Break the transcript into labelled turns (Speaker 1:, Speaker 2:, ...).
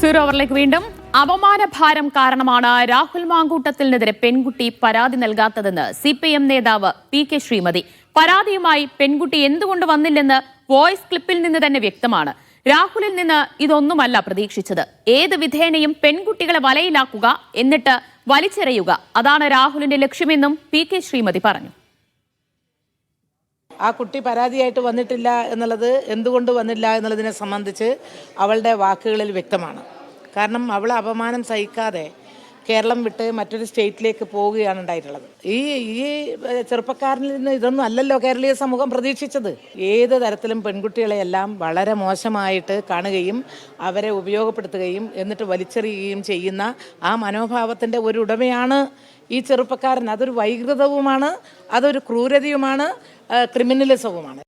Speaker 1: Zero ഓവറിലേക്ക് വീണ്ടും അപമാനഭാരം കാരണമാണ് രാഹുൽ മാങ്കൂട്ടത്തിനെതിരെ പെൺകുട്ടി പരാതി നൽകാത്തതെന്ന് സി പി എം നേതാവ് പി കെ ശ്രീമതി. പരാതിയുമായി പെൺകുട്ടി എന്തുകൊണ്ട് വന്നില്ലെന്ന് വോയിസ് ക്ലിപ്പിൽ നിന്ന് തന്നെ വ്യക്തമാണ്. രാഹുലിൽ നിന്ന് ഇതൊന്നുമല്ല പ്രതീക്ഷിച്ചത്. ഏത് വിധേനയും പെൺകുട്ടികളെ വലയിലാക്കുക എന്നിട്ട് വലിച്ചെറിയുക. അതാണ് രാഹുലിന്റെ ലക്ഷ്യമെന്നും പി കെ ശ്രീമതി പറഞ്ഞു.
Speaker 2: ആ കുട്ടി പരാതിയായിട്ട് വന്നിട്ടില്ല എന്നുള്ളത് എന്തുകൊണ്ട് വന്നില്ല എന്നുള്ളതിനെ സംബന്ധിച്ച് അവളുടെ വാക്കുകളിൽ വ്യക്തമാണ്. കാരണം അവൾ അപമാനം സഹിക്കാതെ കേരളം വിട്ട് മറ്റൊരു സ്റ്റേറ്റിലേക്ക് പോവുകയാണ് ഉണ്ടായിട്ടുള്ളത്. ഈ ഈ ചെറുപ്പക്കാരിൽ നിന്ന് ഇതൊന്നും അല്ലല്ലോ കേരളീയ സമൂഹം പ്രതീക്ഷിച്ചത്. ഏത് തരത്തിലും പെൺകുട്ടികളെയെല്ലാം വളരെ മോശമായിട്ട് കാണുകയും അവരെ ഉപയോഗപ്പെടുത്തുകയും എന്നിട്ട് വലിച്ചെറിയുകയും ചെയ്യുന്ന ആ മനോഭാവത്തിന്റെ ഒരു ഉടമയാണ് ഈ ചെറുപ്പക്കാരൻ. അതൊരു വൈകൃതവുമാണ് അതൊരു ക്രൂരതയുമാണ്. ക്രിമിനലിസവുമാണ്.